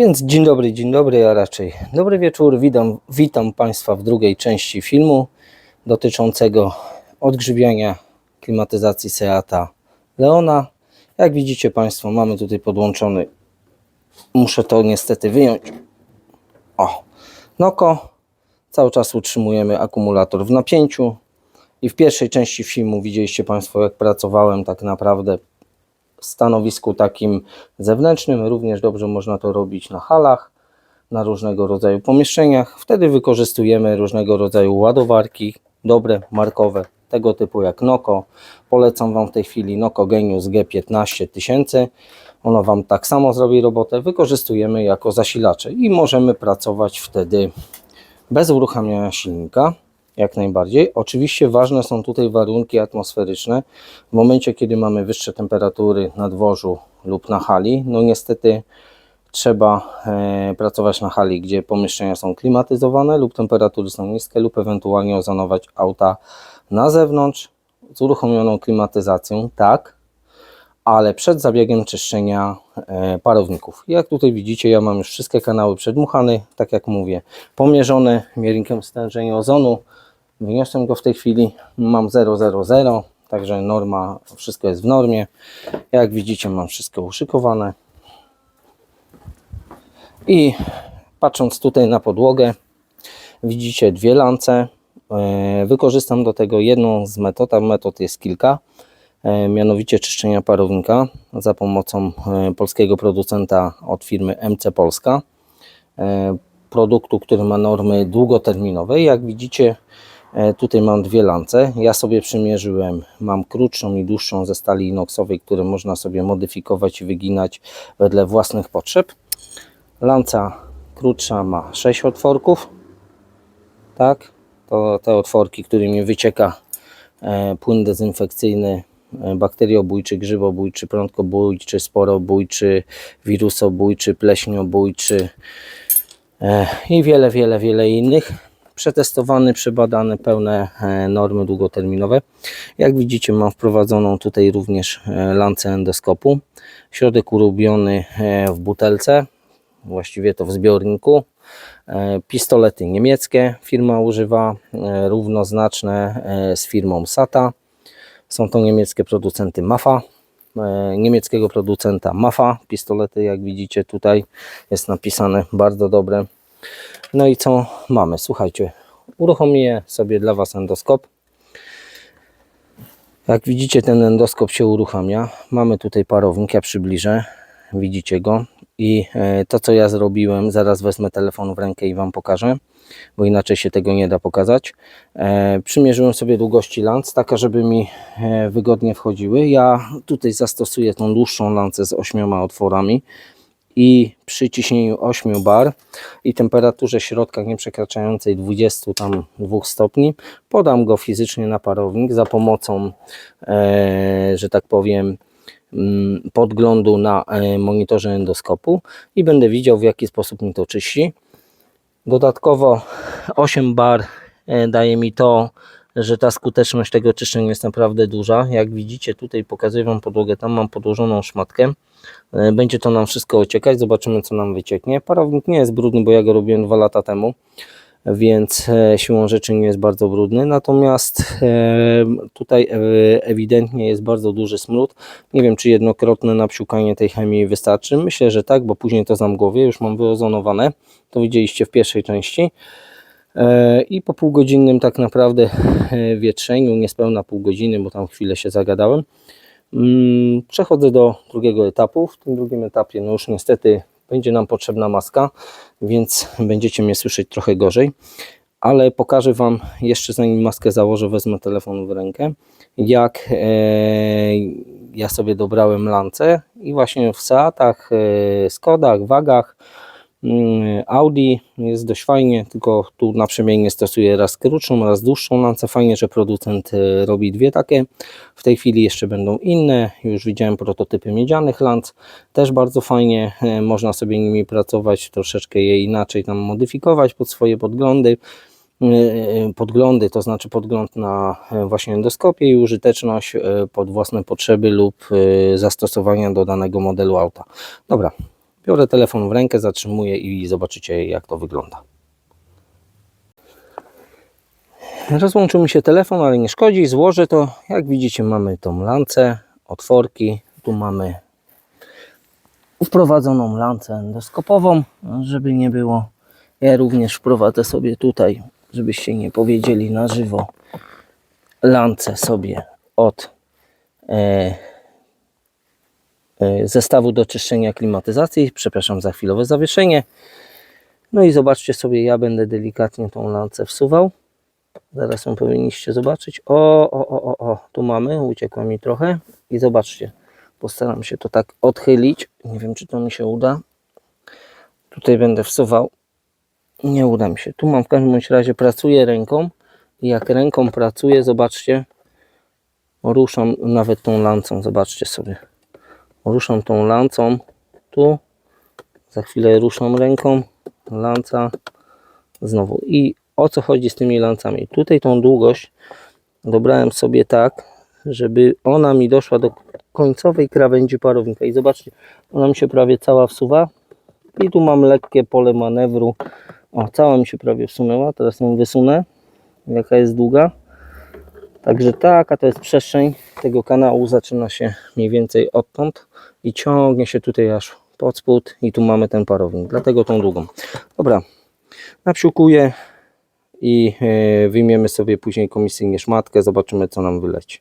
Więc dzień dobry, dzień dobry, a raczej dobry wieczór. Witam, witam Państwa w drugiej części filmu dotyczącego odgrzybiania klimatyzacji Seata Leona. Jak widzicie Państwo, mamy tutaj podłączony, muszę to niestety wyjąć, o, Noko. Cały czas utrzymujemy akumulator w napięciu. I w pierwszej części filmu widzieliście Państwo, jak pracowałem tak naprawdę stanowisku takim zewnętrznym. Również dobrze można to robić na halach, na różnego rodzaju pomieszczeniach. Wtedy wykorzystujemy różnego rodzaju ładowarki, dobre, markowe, tego typu jak Noko. Polecam Wam w tej chwili Noko Genius G15 tysięcy. Ono Wam tak samo zrobi robotę. Wykorzystujemy jako zasilacze i możemy pracować wtedy bez uruchamiania silnika. Jak najbardziej. Oczywiście ważne są tutaj warunki atmosferyczne. W momencie, kiedy mamy wyższe temperatury na dworzu lub na hali, no niestety trzeba e, pracować na hali, gdzie pomieszczenia są klimatyzowane lub temperatury są niskie, lub ewentualnie ozonować auta na zewnątrz z uruchomioną klimatyzacją, tak, ale przed zabiegiem czyszczenia e, parowników. Jak tutaj widzicie, ja mam już wszystkie kanały przedmuchane, tak jak mówię, pomierzone miernikiem stężenia ozonu. Wyniosłem go w tej chwili, mam 000, także norma, wszystko jest w normie. Jak widzicie, mam wszystko uszykowane. I patrząc tutaj na podłogę, widzicie dwie lance. E, Wykorzystam do tego jedną z metod, a metod jest kilka, e, mianowicie czyszczenia parownika za pomocą e, polskiego producenta od firmy MC Polska. Produktu, który ma normy długoterminowe. Jak widzicie, tutaj mam dwie lance. Ja sobie przymierzyłem, mam krótszą i dłuższą ze stali inoxowej, które można sobie modyfikować i wyginać wedle własnych potrzeb. Lanca krótsza ma 6 otworków. Tak, to te otworki, którymi wycieka e, płyn dezynfekcyjny, e, bakteriobójczy, grzybobójczy, prądkobójczy, sporobójczy, wirusobójczy, pleśniobójczy e, i wiele, wiele, wiele innych. Przetestowany, przebadane, pełne e, normy długoterminowe. Jak widzicie, mam wprowadzoną tutaj również e, lancę endoskopu. Środek urobiony e, w butelce, właściwie to w zbiorniku. Pistolety niemieckie firma używa, równoznaczne z firmą SATA. Są to niemieckie producenty MAFA, niemieckiego producenta MAFA. Pistolety, jak widzicie tutaj jest napisane bardzo dobre. No i co mamy? Słuchajcie, uruchomię sobie dla Was endoskop. Jak widzicie, ten endoskop się uruchamia. Mamy tutaj parownik, ja przybliżę. Widzicie go. I e, to, co ja zrobiłem, zaraz wezmę telefon w rękę i Wam pokażę, bo inaczej się tego nie da pokazać. E, Przymierzyłem sobie długości lanc, taka, żeby mi e, wygodnie wchodziły. Ja tutaj zastosuję tą dłuższą lancę z ośmioma otworami i przy ciśnieniu 8 bar i temperaturze środka nie przekraczającej 22 stopni podam go fizycznie na parownik za pomocą, e, że tak powiem, mm, podglądu na e, monitorze endoskopu i będę widział w jaki sposób mi to czyści. Dodatkowo 8 bar e, daje mi to, że ta skuteczność tego czyszczenia jest naprawdę duża. Jak widzicie tutaj pokazuję Wam podłogę, tam mam podłożoną szmatkę. E, Będzie to nam wszystko ociekać, zobaczymy co nam wycieknie. Parownik nie jest brudny, bo ja go robiłem dwa lata temu, więc e, siłą rzeczy nie jest bardzo brudny. Natomiast e, tutaj ewidentnie jest bardzo duży smród. Nie wiem czy jednokrotne napsiukanie tej chemii wystarczy. Myślę, że tak, bo później to zamgłowie, już mam wyozonowane. To widzieliście w pierwszej części. E, I po półgodzinnym tak naprawdę e, wietrzeniu, niespełna pół godziny, bo tam chwilę się zagadałem, mm, przechodzę do drugiego etapu. W tym drugim etapie no już niestety będzie nam potrzebna maska, więc będziecie mnie słyszeć trochę gorzej. Ale pokażę Wam jeszcze zanim maskę założę, wezmę telefon w rękę, jak e, ja sobie dobrałem lancę i właśnie w Seatach, e, Skodach, Wagach, Audi jest dość fajnie, tylko tu naprzemiennie stosuję raz krótszą, raz dłuższą lancę. Fajnie, że producent e, robi dwie takie. W tej chwili jeszcze będą inne. Już widziałem prototypy miedzianych lanc. Też bardzo fajnie. e, Można sobie nimi pracować, troszeczkę je inaczej tam modyfikować pod swoje podglądy. E, Podglądy, to znaczy podgląd na właśnie endoskopie i użyteczność pod własne potrzeby lub zastosowania do danego modelu auta. Dobra, Biorę telefon w rękę, zatrzymuję i zobaczycie jak to wygląda. Rozłączył mi się telefon, ale nie szkodzi. Złożę to. Jak widzicie, mamy tą lancę, otworki. Tu mamy wprowadzoną lancę endoskopową, żeby nie było. Ja również wprowadzę sobie tutaj, żebyście nie powiedzieli na żywo, lancę sobie od e, zestawu do czyszczenia klimatyzacji. Przepraszam za chwilowe zawieszenie. No i zobaczcie sobie, ja będę delikatnie tą lancę wsuwał. Zaraz ją powinniście zobaczyć. O, o, o, o, o, tu mamy, uciekła mi trochę. I zobaczcie, postaram się to tak odchylić. Nie wiem, czy to mi się uda. Tutaj będę wsuwał. Nie uda mi się. Tu mam w każdym razie, pracuję ręką. I jak ręką pracuję, zobaczcie, ruszam nawet tą lancą. Zobaczcie sobie. Ruszam tą lancą. Tu. Za chwilę ruszam ręką. Lanca. Znowu. I o co chodzi z tymi lancami? Tutaj tą długość dobrałem sobie tak, żeby ona mi doszła do końcowej krawędzi parownika. I zobaczcie, ona mi się prawie cała wsuwa. I tu mam lekkie pole manewru. O, cała mi się prawie wsunęła. Teraz ją wysunę. Jaka jest długa. Także taka to jest przestrzeń tego kanału. Zaczyna się mniej więcej odtąd i ciągnie się tutaj aż pod spód. I tu mamy ten parownik. Dlatego tą długą. Dobra, napsiukuję i e, wyjmiemy sobie później komisyjnie szmatkę. Zobaczymy, co nam wyleci.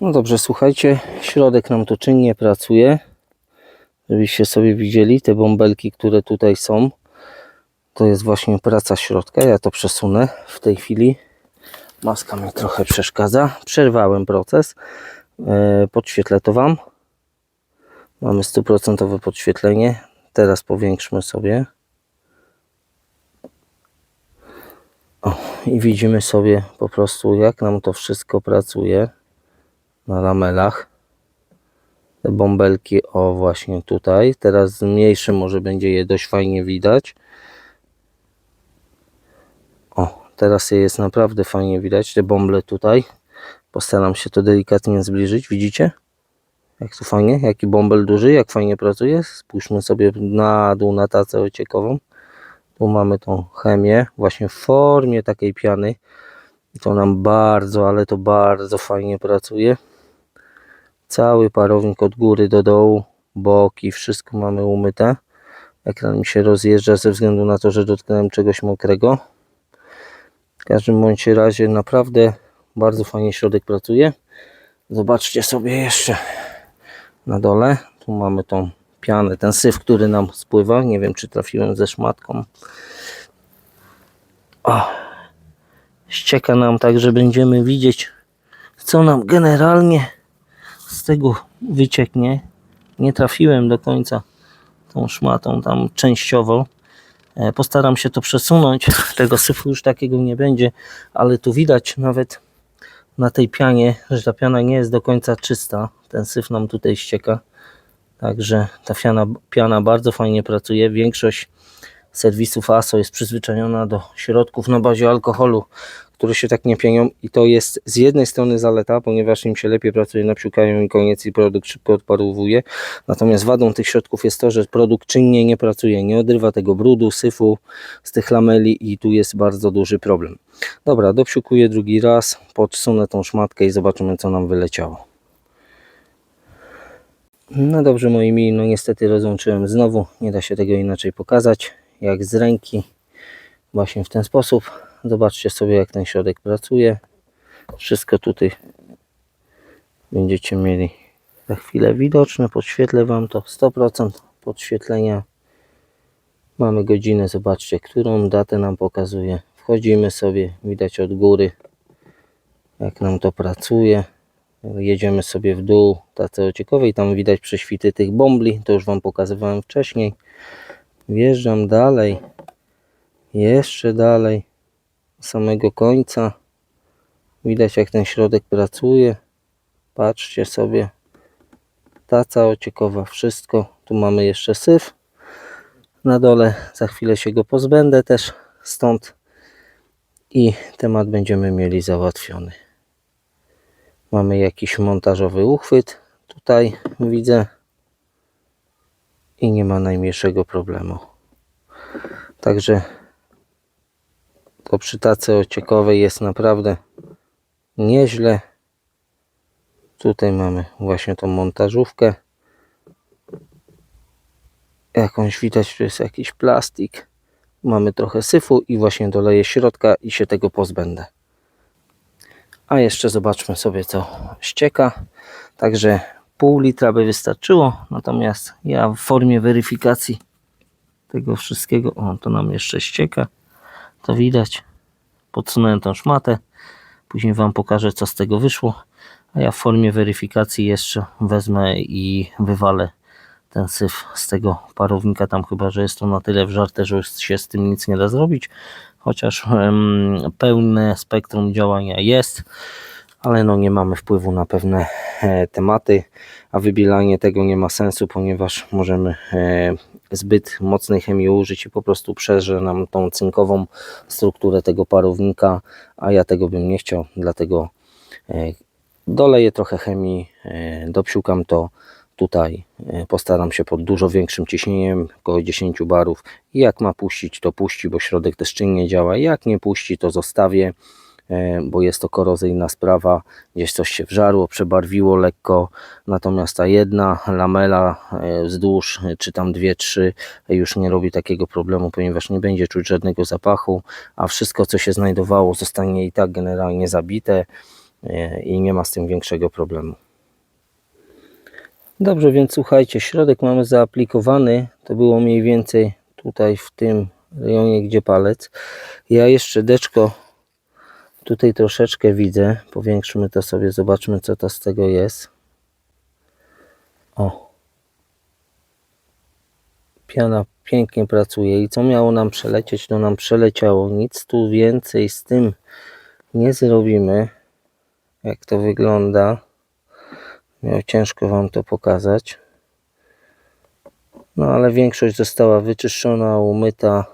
No dobrze, słuchajcie, środek nam tu czynnie pracuje. Żebyście sobie widzieli te bąbelki, które tutaj są. To jest właśnie praca środka. Ja to przesunę w tej chwili. Maska mi trochę przeszkadza. Przerwałem proces. E, Podświetlę to Wam. Mamy stuprocentowe podświetlenie. Teraz powiększmy sobie. O, i widzimy sobie po prostu, jak nam to wszystko pracuje na lamelach. Te bąbelki, o właśnie tutaj. Teraz zmniejszę, może będzie je dość fajnie widać. O, teraz je jest naprawdę fajnie widać, te bąble tutaj. Postaram się to delikatnie zbliżyć, widzicie? Jak tu fajnie, jaki bąbel duży, jak fajnie pracuje. Spójrzmy sobie na dół na tacę ociekową. Tu mamy tą chemię właśnie w formie takiej piany. I to nam bardzo, ale to bardzo fajnie pracuje. Cały parownik od góry do dołu, boki, wszystko mamy umyte. Ekran mi się rozjeżdża ze względu na to, że dotknąłem czegoś mokrego. W każdym bądź razie naprawdę bardzo fajnie środek pracuje. Zobaczcie sobie jeszcze na dole. Tu mamy tą pianę, ten syf, który nam spływa. Nie wiem, czy trafiłem ze szmatką. O, ścieka nam tak, że będziemy widzieć, co nam generalnie z tego wycieknie. Nie trafiłem do końca tą szmatą tam częściowo. E, Postaram się to przesunąć. Tego syfu już takiego nie będzie, ale tu widać nawet na tej pianie, że ta piana nie jest do końca czysta. Ten syf nam tutaj ścieka. Także ta piana, piana bardzo fajnie pracuje. Większość serwisów ASO jest przyzwyczajona do środków na bazie alkoholu, które się tak nie pienią i to jest z jednej strony zaleta, ponieważ im się lepiej pracuje, napsiukają i koniec i produkt szybko odparowuje. Natomiast wadą tych środków jest to, że produkt czynnie nie pracuje, nie odrywa tego brudu, syfu z tych lameli i tu jest bardzo duży problem. Dobra, dopsiukuję drugi raz, podsunę tą szmatkę i zobaczymy co nam wyleciało. No dobrze moi mili, no niestety rozłączyłem znowu, nie da się tego inaczej pokazać, jak z ręki, właśnie w ten sposób. Zobaczcie sobie jak ten środek pracuje. Wszystko tutaj będziecie mieli za chwilę widoczne, podświetlę Wam to 100% podświetlenia. Mamy godzinę, zobaczcie, którą datę nam pokazuje. Wchodzimy sobie, widać od góry jak nam to pracuje. Jedziemy sobie w dół tacy ociekowej, tam widać prześwity tych bombli, to już Wam pokazywałem wcześniej. Wjeżdżam dalej, jeszcze dalej, samego końca. Widać jak ten środek pracuje. Patrzcie sobie, taca ociekowa, wszystko. Tu mamy jeszcze syf na dole, za chwilę się go pozbędę też stąd i temat będziemy mieli załatwiony. Mamy jakiś montażowy uchwyt. Tutaj widzę. i nie ma najmniejszego problemu. Także to przy tace ociekowej jest naprawdę nieźle. Tutaj mamy właśnie tą montażówkę. Jakąś widać, tu jest jakiś plastik. Mamy trochę syfu i właśnie doleję środka i się tego pozbędę. A jeszcze zobaczmy sobie co ścieka. Także pół litra by wystarczyło. Natomiast ja w formie weryfikacji tego wszystkiego, o to nam jeszcze ścieka. To widać. Podsunąłem tą szmatę. Później Wam pokażę co z tego wyszło. A ja w formie weryfikacji jeszcze wezmę i wywalę ten syf z tego parownika. Tam chyba, że jest to na tyle wżarte, że już się z tym nic nie da zrobić. Chociaż em, pełne spektrum działania jest, ale no nie mamy wpływu na pewne e, tematy, a wybielanie tego nie ma sensu, ponieważ możemy e, zbyt mocnej chemii użyć i po prostu przeże nam tą cynkową strukturę tego parownika, a ja tego bym nie chciał, dlatego e, doleję trochę chemii, e, dopsiukam to tutaj, e, postaram się pod dużo większym ciśnieniem, około 10 barów. Jak ma puścić to puści, bo środek też czynnie działa, jak nie puści to zostawię, bo jest to korozyjna sprawa, gdzieś coś się wżarło, przebarwiło lekko, natomiast ta jedna lamela e, wzdłuż, e, czy tam dwie, trzy e, już nie robi takiego problemu, ponieważ nie będzie czuć żadnego zapachu, a wszystko co się znajdowało zostanie i tak generalnie zabite e, i nie ma z tym większego problemu. Dobrze, więc słuchajcie, środek mamy zaaplikowany. To było mniej więcej tutaj w tym rejonie, gdzie palec. Ja jeszcze deczko tutaj troszeczkę widzę. Powiększmy to sobie, zobaczmy co to z tego jest. O. Piana pięknie pracuje i co miało nam przelecieć, to nam przeleciało. Nic tu więcej z tym nie zrobimy. Jak to wygląda. Miał ciężko Wam to pokazać. No ale większość została wyczyszczona, umyta.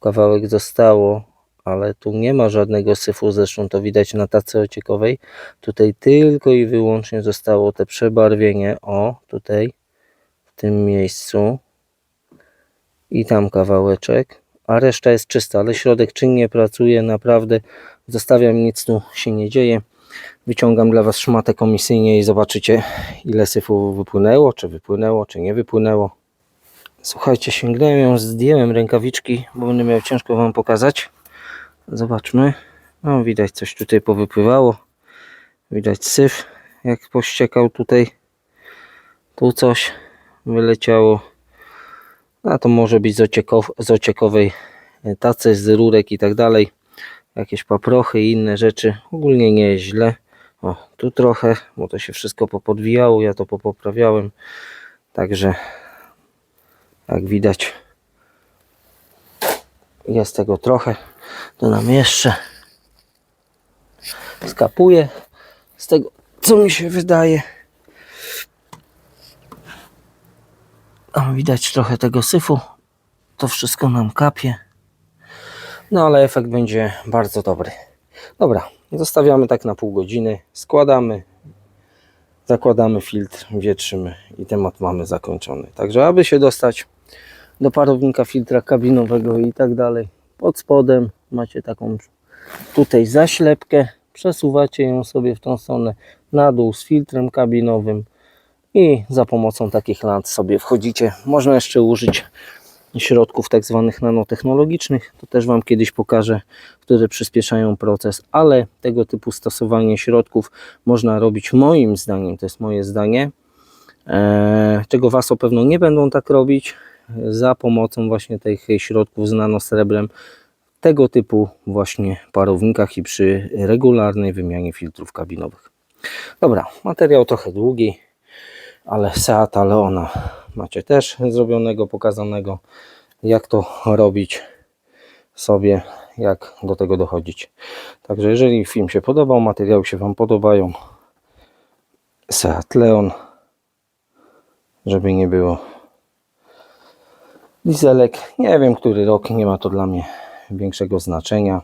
Kawałek zostało, ale tu nie ma żadnego syfu. Zresztą to widać na tacy ociekowej. Tutaj tylko i wyłącznie zostało te przebarwienie. O, tutaj w tym miejscu. I tam kawałeczek. A reszta jest czysta, ale środek czynnie pracuje. Naprawdę zostawiam, nic tu się nie dzieje wyciągam dla Was szmatę komisyjnie i zobaczycie ile syfu wypłynęło, czy wypłynęło, czy nie wypłynęło. Słuchajcie, sięgnąłem ją, zdjąłem rękawiczki, bo będę miał ciężko Wam pokazać. Zobaczmy. No widać coś tutaj powypływało. Widać syf, jak pościekał tutaj. Tu coś wyleciało. A to może być z, ociekow z ociekowej tacy, z rurek i tak dalej jakieś paprochy i inne rzeczy. Ogólnie nie jest źle. O, tu trochę, bo to się wszystko popodwijało, ja to popoprawiałem. Także jak widać jest tego trochę. To nam jeszcze skapuje z tego, co mi się wydaje. O, widać trochę tego syfu. To wszystko nam kapie. No ale efekt będzie bardzo dobry. Dobra, zostawiamy tak na pół godziny, składamy, zakładamy filtr, wietrzymy i temat mamy zakończony. Także aby się dostać do parownika filtra kabinowego i tak dalej, pod spodem macie taką tutaj zaślepkę, przesuwacie ją sobie w tą stronę na dół z filtrem kabinowym i za pomocą takich lamp sobie wchodzicie. Można jeszcze użyć środków tak zwanych nanotechnologicznych. To też Wam kiedyś pokażę, które przyspieszają proces, ale tego typu stosowanie środków można robić moim zdaniem, to jest moje zdanie, e, czego Was o pewno nie będą tak robić, za pomocą właśnie tych środków z nanosrebrem tego typu właśnie parownikach i przy regularnej wymianie filtrów kabinowych. Dobra, materiał trochę długi, ale Seata Leona macie też zrobionego, pokazanego jak to robić sobie, jak do tego dochodzić. Także jeżeli film się podobał, materiały się Wam podobają, Seat Leon, żeby nie było dieselek, nie wiem który rok, nie ma to dla mnie większego znaczenia.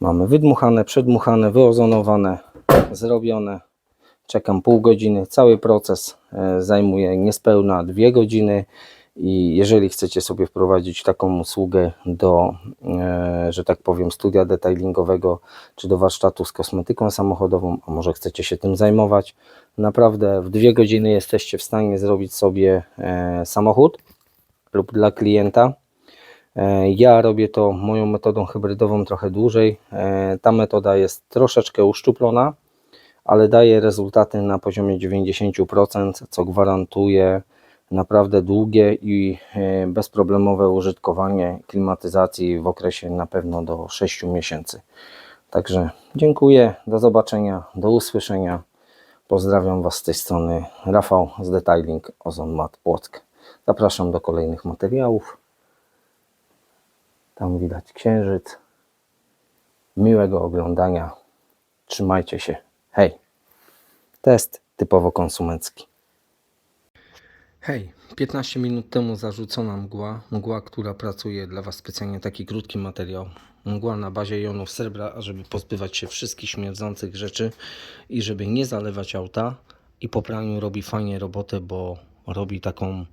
Mamy wydmuchane, przedmuchane, wyozonowane, zrobione. czekam pół godziny. Cały proces e, zajmuje niespełna dwie godziny. I jeżeli chcecie sobie wprowadzić taką usługę do, e, że tak powiem, studia detailingowego czy do warsztatu z kosmetyką samochodową, a może chcecie się tym zajmować, naprawdę w dwie godziny jesteście w stanie zrobić sobie e, samochód lub dla klienta. E, Ja robię to moją metodą hybrydową trochę dłużej. E, Ta metoda jest troszeczkę uszczuplona, ale daje rezultaty na poziomie 90%, co gwarantuje naprawdę długie i e, bezproblemowe użytkowanie klimatyzacji w okresie na pewno do 6 miesięcy. Także dziękuję, do zobaczenia, do usłyszenia. Pozdrawiam Was z tej strony Rafał z Detailing Ozon Mat Płock. Zapraszam do kolejnych materiałów. Tam widać księżyc. Miłego oglądania. Trzymajcie się. Hej. Test typowo konsumencki. Hej, 15 minut temu zarzucona mgła, mgła, która pracuje dla Was specjalnie taki krótki materiał. Mgła na bazie jonów srebra, ażeby pozbywać się wszystkich śmierdzących rzeczy i żeby nie zalewać auta. I po praniu robi fajnie robotę, bo robi taką,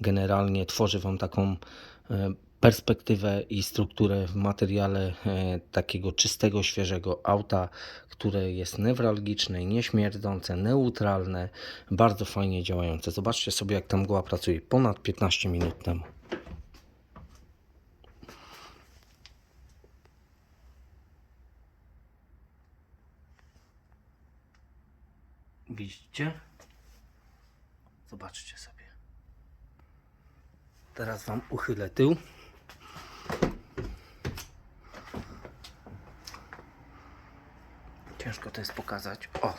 generalnie tworzy Wam taką e, perspektywę i strukturę w materiale e, takiego czystego, świeżego auta, które jest newralgiczne, nieśmierdzące, neutralne, bardzo fajnie działające. Zobaczcie sobie, jak ta mgła pracuje ponad 15 minut temu. Widzicie? Zobaczcie sobie. Teraz Wam uchylę tył. Ciężko to jest pokazać. O!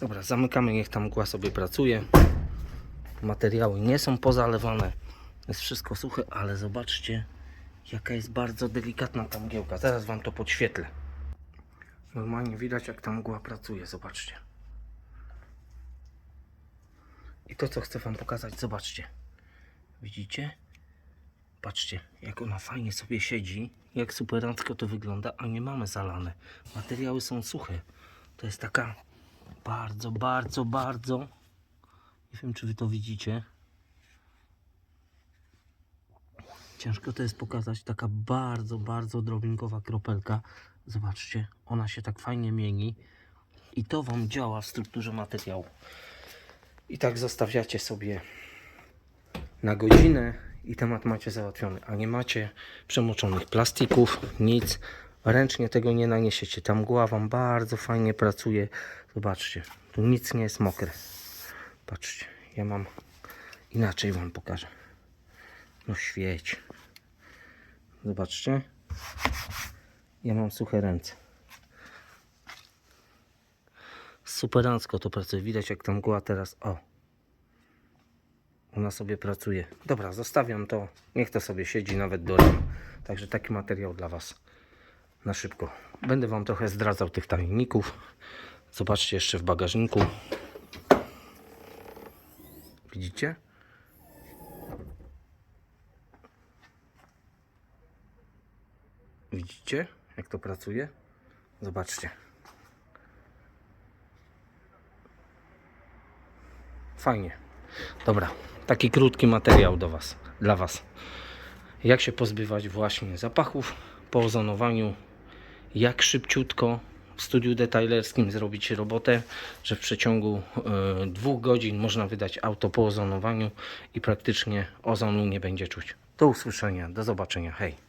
Dobra, zamykamy, niech tam mgła sobie pracuje. Materiały nie są pozalewane. Jest wszystko suche, ale zobaczcie, jaka jest bardzo delikatna ta mgiełka. Zaraz Wam to podświetlę. Normalnie widać, jak ta mgła pracuje. Zobaczcie. I to, co chcę Wam pokazać, zobaczcie. Widzicie? Patrzcie, jak ona fajnie sobie siedzi, jak superancko to wygląda, a nie mamy zalane. Materiały są suche. To jest taka bardzo, bardzo, bardzo. Nie wiem, czy Wy to widzicie. Ciężko to jest pokazać. Taka bardzo, bardzo drobinkowa kropelka. Zobaczcie, ona się tak fajnie mieni. I to Wam działa w strukturze materiału. I tak zostawiacie sobie na godzinę i temat macie załatwiony, a nie macie przemoczonych plastików, nic. Ręcznie tego nie naniesiecie. Ta mgła Wam bardzo fajnie pracuje. Zobaczcie, tu nic nie jest mokre. Patrzcie, ja mam inaczej Wam pokażę. No świeć. Zobaczcie. Ja mam suche ręce. Superancko to pracuje. Widać jak ta mgła teraz. O. Ona sobie pracuje. Dobra, zostawiam to. Niech to sobie siedzi nawet do rana. Także taki materiał dla Was na szybko. Będę Wam trochę zdradzał tych tajemników. Zobaczcie jeszcze w bagażniku. Widzicie? Widzicie, jak to pracuje? Zobaczcie. Fajnie. Dobra, taki krótki materiał do was, dla Was. Jak się pozbywać właśnie zapachów po ozonowaniu, jak szybciutko w studiu detailerskim zrobić robotę, że w przeciągu e, dwóch godzin można wydać auto po ozonowaniu i praktycznie ozonu nie będzie czuć. Do usłyszenia, do zobaczenia, hej.